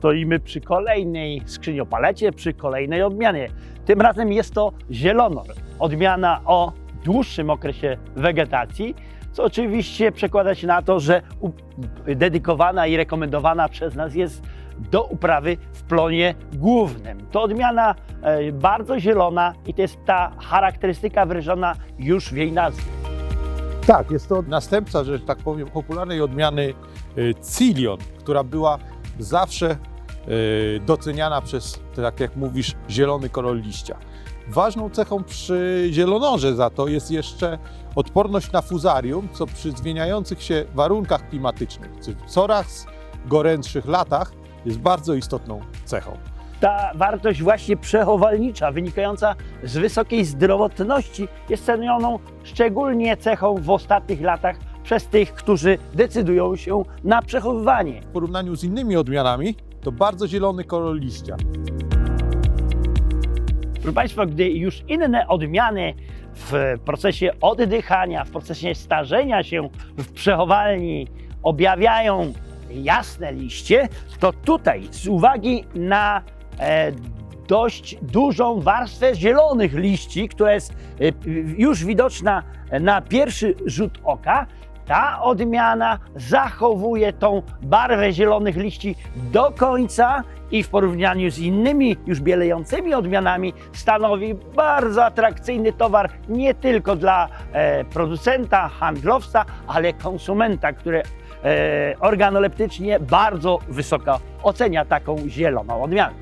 Stoimy przy kolejnej skrzyniopalecie, przy kolejnej odmianie. Tym razem jest to zielonor. Odmiana o dłuższym okresie wegetacji, co oczywiście przekłada się na to, że dedykowana i rekomendowana przez nas jest do uprawy w plonie głównym. To odmiana e, bardzo zielona i to jest ta charakterystyka wyrażona już w jej nazwie. Tak, jest to następca, że tak powiem, popularnej odmiany y, Cilion, która była zawsze doceniana przez, tak jak mówisz, zielony kolor liścia. Ważną cechą przy zielonorze za to jest jeszcze odporność na fuzarium, co przy zmieniających się warunkach klimatycznych, czy w coraz gorętszych latach jest bardzo istotną cechą. Ta wartość właśnie przechowalnicza, wynikająca z wysokiej zdrowotności, jest cenioną szczególnie cechą w ostatnich latach przez tych, którzy decydują się na przechowywanie. W porównaniu z innymi odmianami to bardzo zielony kolor liścia. Proszę Państwa, gdy już inne odmiany w procesie oddychania, w procesie starzenia się w przechowalni objawiają jasne liście, to tutaj z uwagi na e, dość dużą warstwę zielonych liści, która jest e, już widoczna na pierwszy rzut oka, ta odmiana zachowuje tą barwę zielonych liści do końca i w porównaniu z innymi już bielejącymi odmianami stanowi bardzo atrakcyjny towar nie tylko dla e, producenta, handlowca, ale konsumenta, który e, organoleptycznie bardzo wysoko ocenia taką zieloną odmianę.